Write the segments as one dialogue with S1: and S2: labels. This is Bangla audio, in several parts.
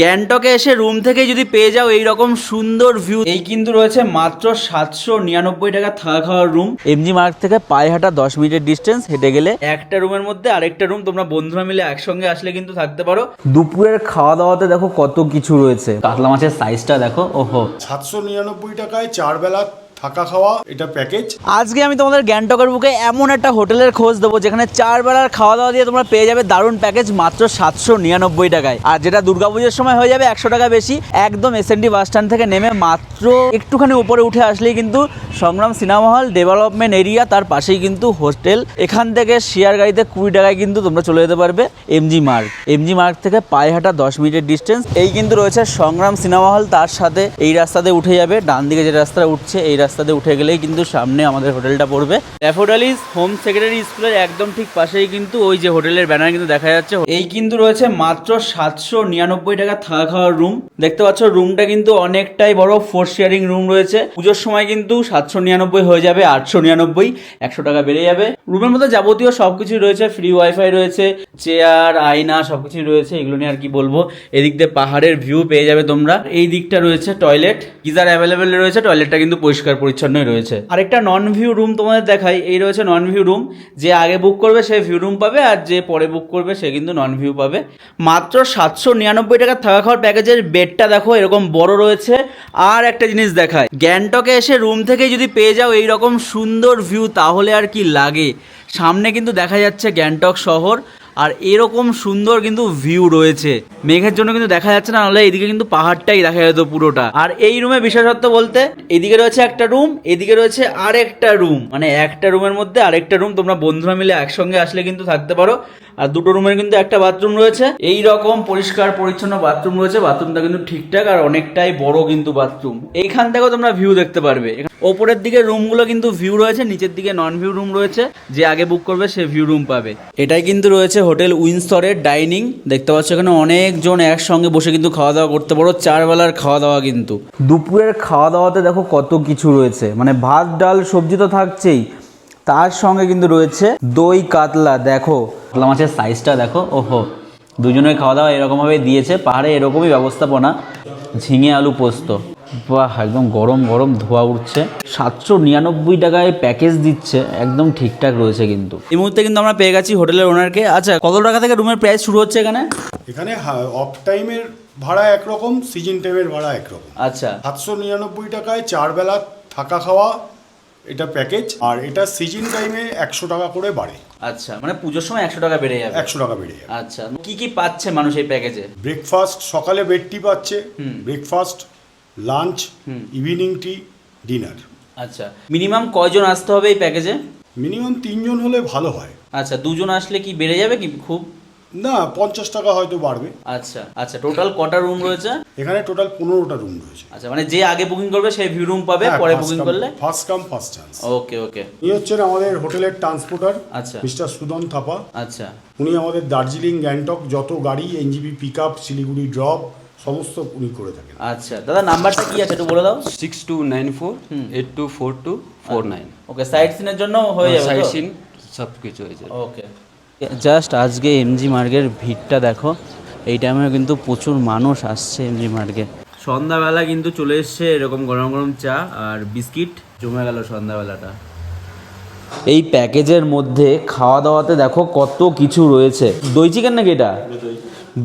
S1: গ্যাংটকে এসে রুম থেকে যদি পেয়ে যাও এই রকম সুন্দর ভিউ এই কিন্তু রয়েছে মাত্র সাতশো নিরানব্বই টাকা থাকা খাওয়ার রুম এমজি মার্ক থেকে পায়ে হাঁটা দশ মিনিটের ডিস্টেন্স হেঁটে গেলে একটা রুমের মধ্যে আরেকটা রুম তোমরা বন্ধুরা মিলে একসঙ্গে আসলে কিন্তু থাকতে পারো। দুপুরের খাওয়া দাওয়াতে দেখো কত কিছু রয়েছে। কাতলা মাছের সাইজটা দেখো, ওহো।
S2: সাতশো নিরানব্বই টাকায় চার বেলা থাকা খাওয়া, এটা প্যাকেজ
S1: আজকে আমি তোমাদের গ্যাংটকের বুকে এমন একটা হোটেলের খোঁজ দেবো, যেখানে চার বেলার খাওয়া দাওয়া দিয়ে তোমরা পেয়ে যাবে দারুণ প্যাকেজ মাত্র সাতশো নিরানব্বই টাকায়। আর যেটা দুর্গাপুজোর সময় হয়ে যাবে একশো টাকা বেশি, একদম এসএনডি বাস স্ট্যান্ড থেকে নেমে মাত্র একটুখানি উপরে উঠে আসলেই কিন্তু সংগ্রাম সিনেমা হল ডেভেলপমেন্ট এরিয়া তার পাশেই কিন্তু হোস্টেল। এখান থেকে শেয়ার গাড়িতে কুড়ি টাকায় কিন্তু তোমরা চলে যেতে পারবে এমজি মার্গ এমজি মার্গ থেকে পায়ে হাঁটা দশ মিনিটের ডিস্টেন্স এই কিন্তু রয়েছে সংগ্রাম সিনেমা হল, তার সাথে এই রাস্তাতে উঠে যাবে ডান দিকে যে রাস্তা উঠছে, এই রাস্তাতে উঠে গেলেই কিন্তু সামনে আমাদের হোটেলটা পড়বে। ড্যাফোডালিস হোম সেক্রেটারি স্কুলের একদম ঠিক পাশেই কিন্তু ওই যে হোটেলের ব্যানার কিন্তু দেখা যাচ্ছে। এই কিন্তু রয়েছে মাত্র সাতশো নিরানব্বই টাকা থাকা খাওয়ার রুম। দেখতে পাচ্ছ, রুমটা কিন্তু অনেকটাই বড়, ফোর শেয়ারিং রুম রয়েছে। পুজোর সময় কিন্তু সাতশো নিরানব্বই হয়ে যাবে, আটশো নিরানব্বই, একশো টাকা বেড়ে যাবে। রুমের মধ্যে যাবতীয় সবকিছু রয়েছে, ফ্রি ওয়াইফাই রয়েছে, চেয়ার, আয়না সবকিছু রয়েছে, এগুলো নিয়ে আর কি বলব। এদিক দিয়ে পাহাড়ের ভিউ পেয়ে যাবে তোমরা। এই দিকটা রয়েছে টয়লেট, গিজার অ্যাভেলেবেল রয়েছে, টয়লেটটা কিন্তু পরিষ্কার পরিচ্ছন্নই রয়েছে। আরেকটা নন ভিউ রুম তোমাদের দেখাই। এই রয়েছে নন ভিউ রুম যে আগে বুক করবে সে ভিউ রুম পাবে, আর যে পরে বুক করবে সে কিন্তু নন ভিউ পাবে। মাত্র সাতশো নিরানব্বই টাকার থাকা খাওয়ার প্যাকেজের বেডটা দেখো, এরকম বড় রয়েছে। আর একটা জিনিস দেখায় গ্যাংটকে এসে রুম থেকে যদি পেয়ে যাও এই রকম সুন্দর ভিউ তাহলে আর কি লাগে। সামনে কিন্তু দেখা যাচ্ছে গ্যাংটক শহর। আর এরকম সুন্দর কিন্তু ভিউ রয়েছে। মেঘের জন্য কিন্তু দেখা যাচ্ছে না, নাহলে এদিকে কিন্তু পাহাড়টাই দেখা যেত পুরোটা। আর এই রুমে বিশেষত্ব বলতে, এদিকে রয়েছে একটা রুম এদিকে রয়েছে আরেকটা রুম মানে একটা রুমের মধ্যে আরেকটা রুম তোমরা বন্ধুরা মিলে একসঙ্গে আসলে কিন্তু থাকতে পারো। আর দুটো রুমের কিন্তু একটা বাথরুম রয়েছে। এই রকম পরিষ্কার, পরিচ্ছন্ন বাথরুম রয়েছে বাথরুমটা কিন্তু ঠিকঠাক আর অনেকটাই বড় কিন্তু বাথরুম এইখান থেকেও তোমরা ভিউ দেখতে পারবে। ওপরের দিকে রুমগুলো কিন্তু ভিউ রয়েছে, নিচের দিকে নন ভিউ রুম রয়েছে। যে আগে বুক করবে সে ভিউ রুম পাবে। এটাই কিন্তু রয়েছে হোটেল উইনস্তরের ডাইনিং দেখতে পাচ্ছ এখানে অনেকজন একসঙ্গে বসে কিন্তু খাওয়া দাওয়া করতে পারো চার বেলার খাওয়া দাওয়া কিন্তু। দুপুরের খাওয়া দাওয়াতে দেখো কত কিছু রয়েছে। মানে ভাত, ডাল, সবজি তো থাকছেই। তার সঙ্গে কিন্তু রয়েছে দই, কাতলা, দেখো। কাতলা মাছের সাইজটা দেখো, ওহো। দুজনের খাওয়া দাওয়া এরকমভাবে দিয়েছে, পাহাড়ে এরকমই ব্যবস্থাপনা। ঝিঙে, আলু পোস্ত। বাহ একদম গরম গরম ধোয়া উঠছে। সাতশো নিরানব্বই টাকায় প্যাকেজ দিচ্ছে একদম ঠিকঠাক রয়েছে কিন্তু। এই মুহূর্তে কিন্তু আমরা পেয়ে গেছি হোটেলের ওনারকে আচ্ছা কত টাকা থেকে রুমের প্রাইস শুরু হচ্ছে এখানে?
S2: এখানে অফ টাইমের ভাড়া একরকম সিজন টাইমের ভাড়া একরকম।
S1: আচ্ছা।
S2: সাতশো নিরানব্বই টাকায় চার বেলা থাকা খাওয়া এটা প্যাকেজ আর এটা সিজন টাইমে একশো টাকা করে বাড়ে।
S1: আচ্ছা মানে পুজোর সময় একশো টাকা বেড়ে যাবে।
S2: একশো টাকা বেড়ে যাবে।
S1: আচ্ছা কি কি পাচ্ছে মানুষ এই প্যাকেজে
S2: ব্রেকফাস্ট সকালে বেডটি পাচ্ছে। Breakfast lunch evening tea dinner.
S1: আচ্ছা মিনিমাম কয়জন আসতে হবে এই প্যাকেজে?
S2: মিনিমাম তিনজন হলে ভালো হয়।
S1: আচ্ছা দুজন আসলে কি বেড়ে যাবে কি খুব?
S2: না পঞ্চাশ টাকা হয়তো বাড়বে।
S1: আচ্ছা আচ্ছা টোটাল কটা রুম রয়েছে?
S2: এখানে টোটাল পনেরোটা রুম রয়েছে।
S1: আচ্ছা মানে যে আগে বুকিং করবে সেই ভিউ রুম পাবে পরে বুকিং করলে?
S2: First come first chance
S1: okay okay
S2: উনি হচ্ছেন আমাদের হোটেলের ট্রান্সপোর্টার
S1: আচ্ছা।
S2: মিস্টার সুদন থাপা।
S1: আচ্ছা।
S2: উনি আমাদের দার্জিলিং গ্যাংটক যত গাড়ি NJP pick up Siliguri drop সমস্ত উনি করে থাকেন।
S1: আচ্ছা দাদা নাম্বারটা কি আছে একটু বলে দাও।
S3: Six two nine four eight two four two four nine.
S1: Okay site সিনের জন্য হয়ে যাবে
S3: সাইট সিন সব কিছু হয়েছে
S1: ওকে জাস্ট আজকে এমজি মার্গের ভিড়টা দেখো। এই টাইমে কিন্তু প্রচুর মানুষ আসছে এমজি মার্গে সন্ধ্যাবেলা কিন্তু চলে এসছে এরকম গরম গরম চা আর বিস্কিট। জমে গেল সন্ধ্যাবেলাটা। এই প্যাকেজের মধ্যে খাওয়া দাওয়াতে দেখো কত কিছু রয়েছে। দই চিকেন নাকি এটা?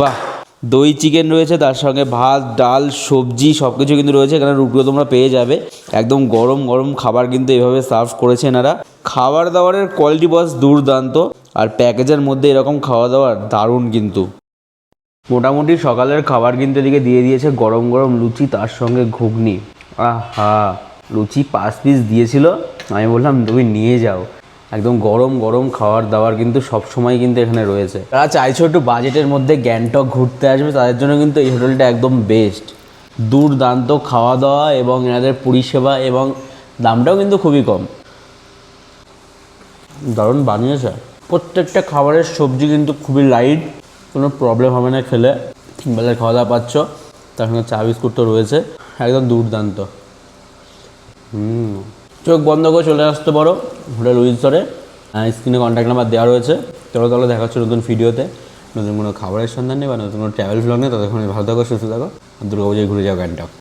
S1: বাহ দই চিকেন রয়েছে, তার সঙ্গে ভাত, ডাল, সবজি সব কিছু কিন্তু রয়েছে, এখানে রুটিও তোমরা পেয়ে যাবে। একদম গরম গরম খাবার কিন্তু এভাবে সার্ভ করেছে এনারা। খাবার দাবারের কোয়ালিটি বস দুর্দান্ত, আর প্যাকেজের মধ্যে এরকম খাওয়া দাওয়ার দারুণ কিন্তু। মোটামুটি সকালের খাবার কিন্তু এদিকে দিয়ে দিয়েছে গরম গরম লুচি, তার সঙ্গে ঘুগনি। আহা, লুচি পাঁচ পিস দিয়েছিল, আমি বললাম তুমি নিয়ে যাও। একদম গরম গরম খাবার দাবার কিন্তু সব সময় কিন্তু এখানে রয়েছে। তারা চাইছো একটু বাজেটের মধ্যে গ্যাংটক ঘুরতে আসবে, তাদের জন্য কিন্তু এই হোটেলটা একদম বেস্ট দুর্দান্ত খাওয়া দাওয়া এবং এনাদের পরিষেবা এবং দামটাও কিন্তু খুবই কম। দারুণ বানিয়েছে। প্রত্যেকটা খাবারের সবজি কিন্তু খুবই লাইট কোনো প্রবলেম হবে না খেলে। বেলার খাওয়া দাওয়া পাচ্ছ, তার সঙ্গে চা বিস্কুট তো রয়েছে, একদম দুর্দান্ত। হুম। চোখ বন্ধ করে চলে আসতে পারো হোটেল উইলসরে। স্ক্রিনে কন্ট্যাক্ট নাম্বার দেওয়া রয়েছে। চলো তাহলে দেখা হচ্ছে নতুন ভিডিওতে। নতুন কোনো খাবারের সন্ধান নেই বা নতুন কোনো ট্রাভেল ফ্লগ নেই, ততক্ষণ ভালো থাকো, সুস্থ থাকো। দুর্গাপুজোয় ঘুরে যাও গ্যাংটক